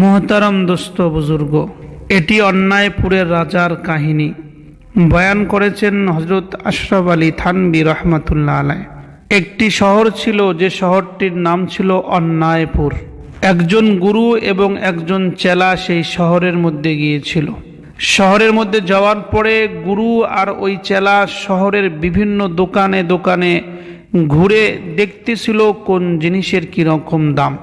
মোহতারাম দোস্ত বুজুর্গ, এটি অন্যায়পুরের রাজার কাহিনী। বয়ান করেছেন হজরত আশরাফ আলী থানবি রহমতুল্লাহ আলায় একটি শহর ছিল, যে শহরটির নাম ছিল অন্যায়পুর একজন গুরু এবং একজন চেলা সেই শহরের মধ্যে গিয়েছিল। শহরের মধ্যে যাওয়ার পরে গুরু আর ওই চেলা শহরের বিভিন্ন দোকানে দোকানে ঘুরে দেখতেছিল কোন জিনিসের কীরকম দাম।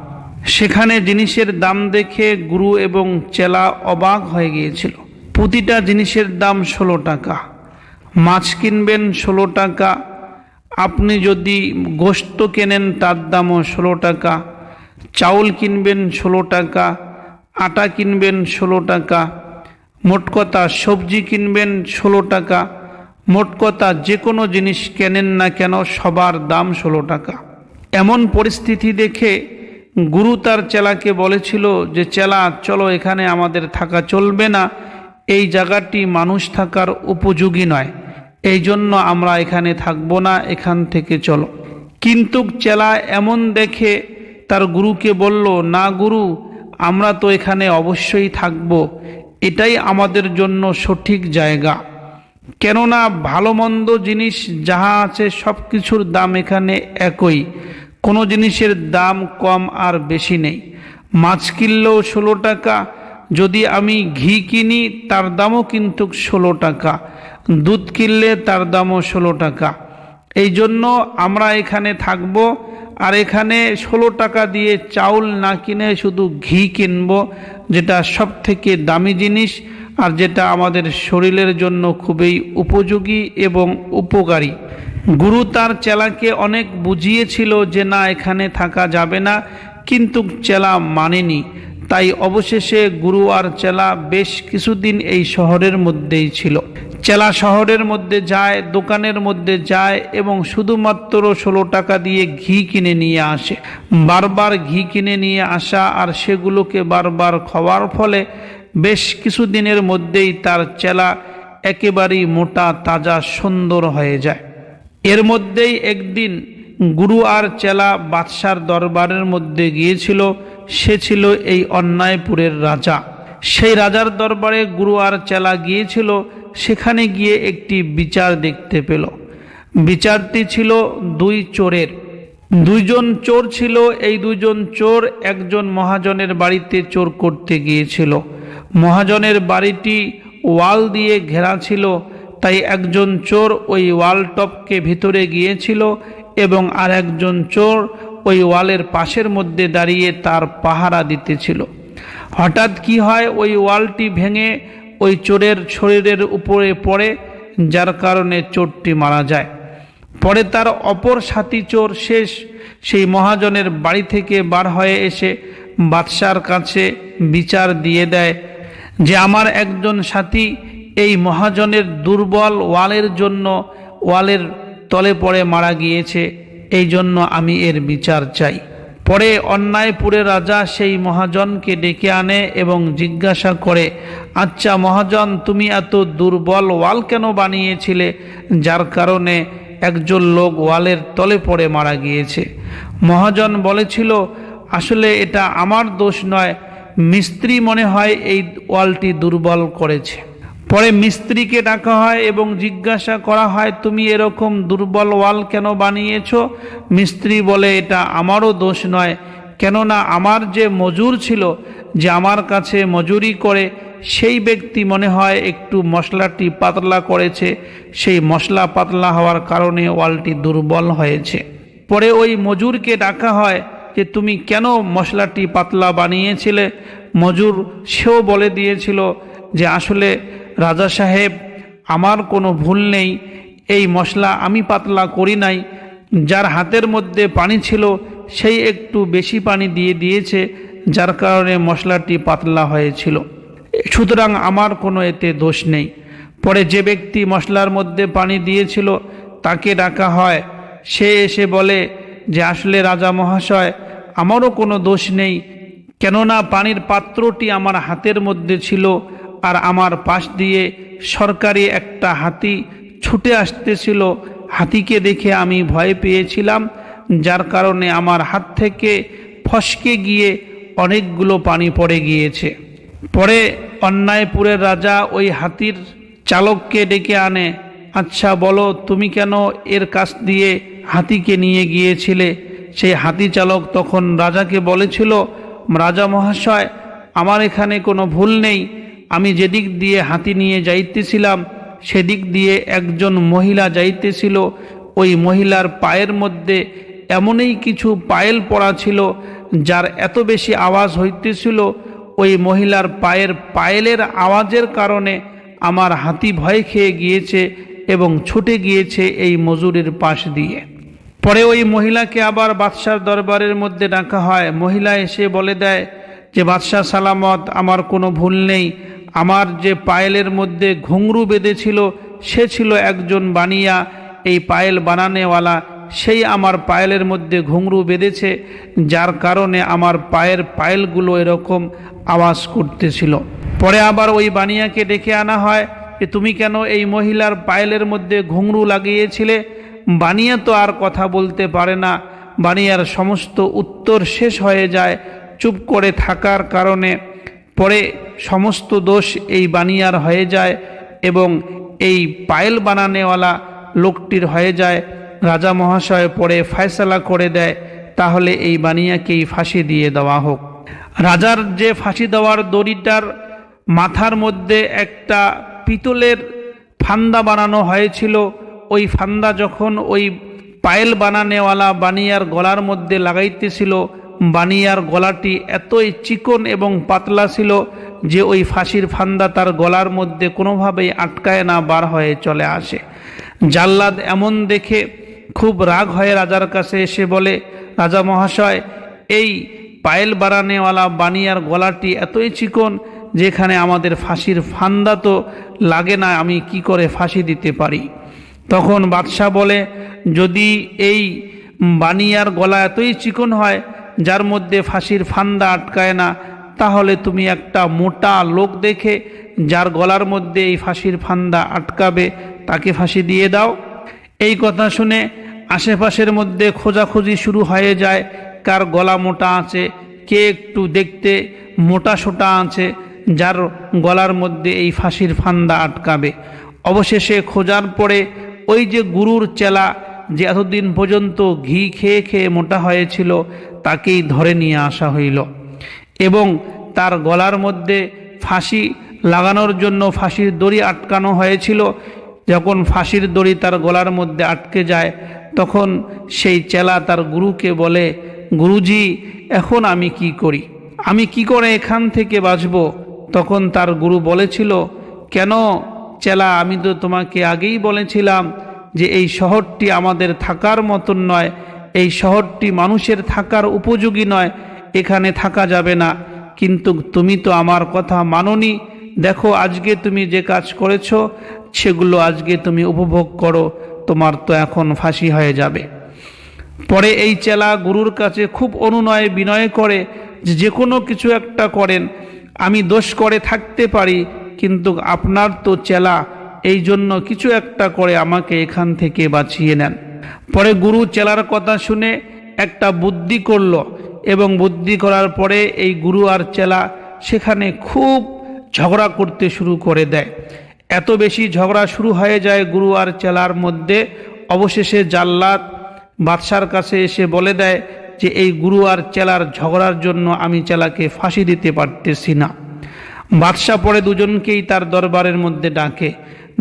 সেখানে জিনিসের দাম দেখে গুরু এবং চেলা অবাক হয়ে গিয়েছিল। প্রতিটা জিনিসের দাম ষোলো টাকা। মাছ কিনবেন ষোলো টাকা। আপনি যদি গোস্ত কেনেন, তার দামও ষোলো টাকা। চাউল কিনবেন ষোলো টাকা। আটা কিনবেন ষোলো টাকা। মোট কথা, সবজি কিনবেন ষোলো টাকা। মোট কথা যে কোনো জিনিস কেনেন না কেন, সবার দাম ষোলো টাকা। এমন পরিস্থিতি দেখে গুরু তার চেলাকে বলেছিল যে, চেলা, চলো এখানে আমাদের থাকা চলবে না। এই জায়গাটি মানুষ থাকার উপযোগী নয়। এই জন্য আমরা এখানে থাকব না, এখান থেকে চলো। কিন্তু চেলা এমন দেখে তার গুরুকে বলল, না গুরু, আমরা তো এখানে অবশ্যই থাকব। এটাই আমাদের জন্য সঠিক জায়গা। কেননা ভালো মন্দ জিনিস যাহা আছে সব কিছুর দাম এখানে একই। কোনো জিনিসের দাম কম আর বেশি নেই। মাছ কিনলেও ষোলো টাকা, যদি আমি ঘি কিনি তার দামও কিন্তু ষোলো টাকা, দুধ কিনলে তার দামও ষোলো টাকা। এই জন্য আমরা এখানে থাকব আর এখানে ষোলো টাকা দিয়ে চাউল না কিনে শুধু ঘি কিনব, যেটা সব থেকে দামি জিনিস আর যেটা আমাদের শরীরের জন্য খুবই উপযোগী এবং উপকারী। গুরু তার চেলাকে অনেক বুঝিয়েছিল যে না, এখানে থাকা যাবে না, কিন্তু চেলা মানেনি। তাই অবশেষে গুরু আর চেলা বেশ কিছুদিন এই শহরের মধ্যেই ছিল। চেলা শহরের মধ্যে যায়, দোকানের মধ্যে যায় এবং শুধুমাত্র ষোলো টাকা দিয়ে ঘি কিনে নিয়ে আসে। বারবার ঘি কিনে নিয়ে আসা আর সেগুলোকে বারবার খাওয়ার ফলে বেশ কিছুদিনের মধ্যেই তার চেলা একেবারেই মোটা, তাজা, সুন্দর হয়ে যায়। এর মধ্যেই একদিন গুরু আর চেলা বাদশার দরবারের মধ্যে গিয়েছিল। সে ছিল এই অন্যায়পুরের রাজা। সেই রাজার দরবারে গুরু আর চেলা গিয়েছিল। সেখানে গিয়ে একটি বিচার দেখতে পেল। বিচারটি ছিল দুই চোরের। দুইজন চোর ছিল। এই দুজন চোর একজন মহাজনের বাড়িতে চোর করতে গিয়েছিল। মহাজনের বাড়িটি ওয়াল দিয়ে ঘেরা ছিল। তাই একজন চোর ওই ওয়াল টপকে ভিতরে গিয়েছিল এবং আর একজন চোর ওই ওয়ালের পাশের মধ্যে দাঁড়িয়ে তার পাহারা দিতেছিল। হঠাৎ কি হয়, ওই ওয়ালটি ভেঙে ওই চোরের শরীরের উপরে পড়ে, যার কারণে চোরটি মারা যায়। পরে তার অপর সাথী চোর শেষ, সেই মহাজনের বাড়ি থেকে বার হয়ে এসে বাদশার কাছে বিচার দিয়ে দেয় যে, আমার একজন সাথী এই মহাজনের দুর্বল ওয়ালের জন্য ওয়ালের তলে পড়ে মারা গিয়েছে। এই জন্য আমি এর বিচার চাই। পরে অন্যায়পুরে রাজা সেই মহাজনকে ডেকে আনে এবং জিজ্ঞাসা করে আচ্ছা মহাজন, তুমি এত দুর্বল ওয়াল কেন বানিয়েছিলে? যার কারণে একজন লোক ওয়ালের তলে পড়ে মারা গিয়েছে। মহাজন বলেছিল, আসলে এটা আমার দোষ নয়। মিস্ত্রি মনে হয় এই ওয়ালটি দুর্বল করেছে। পরে মিস্ত্রিকে ডাকা হয় এবং জিজ্ঞাসা করা হয়, তুমি এরকম দুর্বল ওয়াল কেন বানিয়েছ? মিস্ত্রি বলে, এটা আমারও দোষ নয়। কেননা আমার যে মজুর ছিল, যে আমার কাছে মজুরি করে, সেই ব্যক্তি মনে হয় একটু মশলাটি পাতলা করেছে। সেই মশলা পাতলা হওয়ার কারণে ওয়ালটি দুর্বল হয়েছে। পরে ওই মজুরকে ডাকা হয় যে, তুমি কেন মশলাটি পাতলা বানিয়েছিলে? মজুর সেও বলে দিয়েছিল যে, আসলে রাজা সাহেব, আমার কোনো ভুল নেই, এই মশলা আমি পাতলা করি নাই, যার হাতের মধ্যে পানি ছিল সেই একটু বেশি পানি দিয়ে দিয়েছে, যার কারণে মশলাটি পাতলা হয়েছিল। সুতরাং আমার কোনো এতে দোষ নেই। পরে যে ব্যক্তি মশলার মধ্যে পানি দিয়েছিল, তাকে ডাকা হয়। সে এসে বলে যে, আসলে রাজা মহাশয়, আমারও কোনো দোষ নেই, কেননা পানির পাত্রটি আমার হাতের মধ্যে ছিল আর আমার পাশ দিয়ে সরকারি একটা হাতি ছুটে আসতেছিল। হাতিকে দেখে আমি ভয় পেয়েছিলাম, যার কারণে আমার হাত থেকে ফসকে গিয়ে অনেকগুলো পানি পড়ে গিয়েছে। পরে অন্যায়পুরের রাজা ওই হাতির চালককে ডেকে আনে আচ্ছা বলো, তুমি কেন এর কাছ দিয়ে হাতিকে নিয়ে গিয়েছিলে? সেই হাতি চালক তখন রাজাকে বলেছিল, রাজা মহাশয়, আমার এখানে কোনো ভুল নেই আমি যেদিক দিয়ে হাতি নিয়ে যাইতেছিলাম, সেদিক দিয়ে একজন মহিলা যাইতেছিল। ওই মহিলার পায়ের মধ্যে এমনই কিছু পায়েল পড়া ছিল, যার এত বেশি আওয়াজ হইতেছিল। ওই মহিলার পায়ের পায়েলের আওয়াজের কারণে আমার হাতি ভয় খেয়ে গিয়েছে এবং ছুটে গিয়েছে এই মজুরির পাশ দিয়ে। পরে ওই মহিলাকে আবার বাদশার দরবারের মধ্যে ডাকা হয়। মহিলা এসে বলে দেয় যে, বাদশাহ সালামত, আমার কোনো ভুল নেই। আমার যে পায়েলের মধ্যে ঘুংরু বেঁধেছিল, সে ছিল একজন বানিয়া। এই পায়েল বানানেওয়ালা, সেই আমার পায়েলের মধ্যে ঘুংরু বেঁধেছে, যার কারণে আমার পায়ের পায়েলগুলো এরকম আওয়াজ করতেছিল। পরে আবার ওই বানিয়াকে ডেকে আনা হয় যে তুমি কেন এই মহিলার পায়েলের মধ্যে ঘুংরু লাগিয়েছিলে? বানিয়া তো আর কথা বলতে পারে না। বানিয়ার সমস্ত উত্তর শেষ হয়ে যায় চুপ করে থাকার কারণে। পরে সমস্ত দোষ এই বানিয়ার হয়ে যায় এবং এই পায়েল বানানেওয়ালা লোকটির হয়ে যায়। রাজা মহাশয় পরে ফয়সালা করে দেয়, তাহলে এই বানিয়াকেই ফাঁসি দিয়ে দেওয়া হোক। রাজার যে ফাঁসি দেওয়ার দড়িটার মাথার মধ্যে একটা পিতলের ফান্দা বানানো হয়েছিল, ওই ফান্দা যখন ওই পায়েল বানানেওয়ালা বানিয়ার গলার মধ্যে লাগাইতেছিল বানিয়ার গলাটি এতই চিকন এবং পাতলা ছিল যে ওই ফাঁসির ফান্দা তার গলার মধ্যে কোনোভাবেই আটকায় না, বার হয়ে চলে আসে। জাল্লাদ এমন দেখে খুব রাগ হয়ে রাজার কাছে এসে বলে, রাজা মহাশয়, এই পায়েল বাড়ানেওয়ালা বানিয়ার গলাটি এতই চিকন যেখানে আমাদের ফাঁসির ফান্দা তো লাগে না, আমি কি করে ফাঁসি দিতে পারি? তখন বাদশাহ বলে, যদি এই বানিয়ার গলা এতই চিকন হয় যার মধ্যে ফাঁসির ফান্দা আটকায় না, তাহলে তুমি একটা মোটা লোক দেখে যার গলার মধ্যে এই ফাঁসির ফান্দা আটকাবে, তাকে ফাঁসি দিয়ে দাও। এই কথা শুনে আশেপাশের মধ্যে খোঁজাখুঁজি শুরু হয়ে যায়, কার গলা মোটা আছে, কে একটু দেখতে মোটা সোটা আছে, যার গলার মধ্যে এই ফাঁসির ফান্দা আটকাবে। অবশেষে খোঁজার পরে ওই যে গুরুর চেলা, যে এতদিন পর্যন্ত ঘি খেয়ে খেয়ে মোটা হয়েছিল তাকেই ধরে নিয়ে আসা হইল এবং তার গলার মধ্যে ফাঁসি লাগানোর জন্য ফাঁসির দড়ি আটকানো হয়েছিল। যখন ফাঁসির দড়ি তার গলার মধ্যে আটকে যায়, তখন সেই চেলা তার গুরুকে বলে, গুরুজি, এখন আমি কি করি? আমি কি করে এখান থেকে বাঁচব? তখন তার গুরু বলেছিল, কেন চেলা, আমি তো তোমাকে আগেই বলেছিলাম যে এই শহরটি আমাদের থাকার মতন নয় এই শহরটি মানুষের থাকার উপযোগী নয়, এখানে থাকা যাবে না। কিন্তু তুমি তো আমার কথা মাননি। দেখো, আজকে তুমি যে কাজ করেছ, সেগুলো আজকে তুমি উপভোগ করো। তোমার তো এখন ফাঁসি হয়ে যাবে। পরে এই চেলা গুরুর কাছে খুব অনুনয় বিনয় করে যে কোনো কিছু একটা করেন। আমি দোষ করে থাকতে পারি, কিন্তু আপনার তো চেলা, এই জন্য কিছু একটা করে আমাকে এখান থেকে বাঁচিয়ে নেন। পরে গুরু চেলার কথা শুনে একটা বুদ্ধি করল এবং বুদ্ধি করার পরে এই গুরু আর চেলা সেখানে খুব ঝগড়া করতে শুরু করে দেয়। এত বেশি ঝগড়া শুরু হয়ে যায় গুরু আর চেলার মধ্যে। অবশেষে জাল্লাদ বাদশার কাছে এসে বলে দেয় যে, এই গুরু আর চেলার ঝগড়ার জন্য আমি চেলাকে ফাঁসি দিতে পারতেছি না। বাদশাহ পরে দুজনকেই তার দরবারের মধ্যে ডাকে।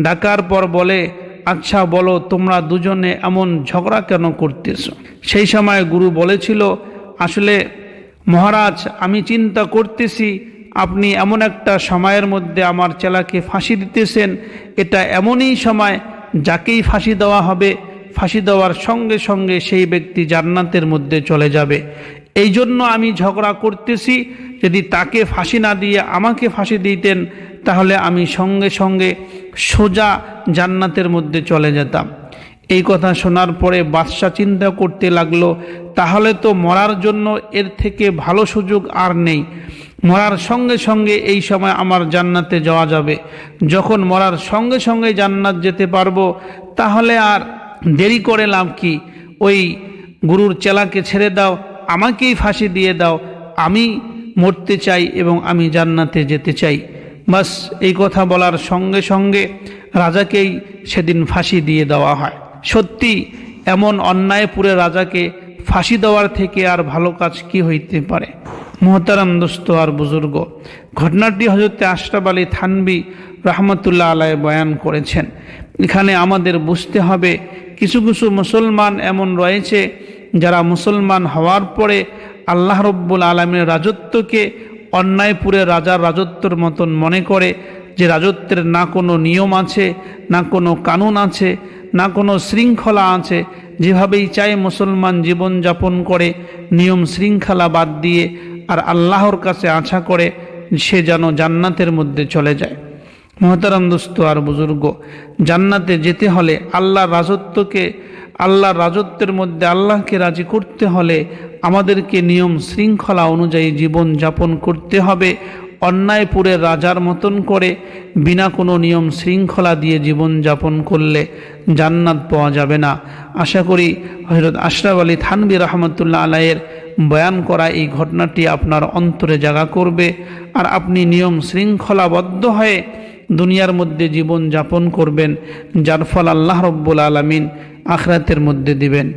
ডাকার পর বলে আচ্ছা বলো, তোমরা দুজনে এমন ঝগড়া কেন করতেছ? সেই সময় গুরু বলেছিল, আসলে মহারাজ, আমি চিন্তা করতেছি, আপনি এমন একটা সময়ের মধ্যে আমার চেলাকে ফাঁসি দিতেছেন, এটা এমনই সময় যাকেই ফাঁসি দেওয়া হবে, ফাঁসি দেওয়ার সঙ্গে সঙ্গে সেই ব্যক্তি জান্নাতের মধ্যে চলে যাবে। এই জন্য আমি ঝগড়া করতেছি, যদি তাকে ফাঁসি না দিয়ে আমাকে ফাঁসি দিতেন তাহলে আমি সঙ্গে সঙ্গে সোজা জান্নাতের মধ্যে চলে যেতাম। এই কথা শোনার পরে বাদশাহ চিন্তা করতে লাগল, তাহলে তো মরার জন্য এর থেকে ভালো সুযোগ আর নেই। মরার সঙ্গে সঙ্গে এই সময় আমার জান্নাতে যাওয়া যাবে। যখন মরার সঙ্গে সঙ্গে জান্নাত যেতে পারব, তাহলে আর দেরি করে লাভ কি? ওই গুরুর চেলাকে ছেড়ে দাও, আমাকেই ফাঁসি দিয়ে দাও। আমি মরতে চাই এবং আমি জান্নাতে যেতে চাই। বাস এই কথা বলার সঙ্গে সঙ্গে রাজাকেই সেদিন ফাঁসি দিয়ে দেওয়া হয়। সত্যি এমন অন্যায়পুরে রাজাকে ফাঁসি দেওয়ার থেকে আর ভালো কাজ কি হইতে পারে? মোহতারাম দোস্ত আর বুজুর্গ, ঘটনাটি হজরতে আশরাফ আলী থানবি রহমতুল্লাহ আলাই বয়ান করেছেন। এখানে আমাদের বুঝতে হবে কিছু কিছু মুসলমান এমন রয়েছে যারা মুসলমান হওয়ার পরে আল্লাহ রব্বুল আলমের রাজত্বকে অন্যায়পুরে রাজার রাজত্বর মতন মনে করে যে রাজত্বের না কোনো নিয়ম আছে, না কোনো কানুন আছে, না কোনো শৃঙ্খলা আছে। যেভাবেই চায় মুসলমান জীবন যাপন করে, নিয়ম শৃঙ্খলা বাদ দিয়ে আর আল্লাহর কাছে আশা করে, সে যেন জান্নাতের মধ্যে চলে যায়। মহতারাম দোস্ত আর বুজুর্গ, জান্নাতে যেতে হলে আল্লাহর রাজত্বকে, আল্লাহর রাজত্বের মধ্যে আল্লাহকে রাজি করতে হলে আমাদেরকে নিয়ম শৃঙ্খলা অনুযায়ী জীবন যাপন করতে হবে অন্যায়পুরের রাজার মতন করে, বিনা কোনো নিয়ম শৃঙ্খলা দিয়ে জীবন যাপন করলে জান্নাত পাওয়া যাবে না। আশা করি হজরত আশরাফ আলী থানবি রহমতুল্লাহ আলাইয়ের বয়ান করা এই ঘটনাটি আপনার অন্তরে জাগা করবে আর আপনি নিয়ম শৃঙ্খলাবদ্ধ হয়ে দুনিয়ার মধ্যে জীবন যাপন করবেন, যার ফল আল্লাহ রব্বুল আলমিন আখরাতের মধ্যে দিবেন।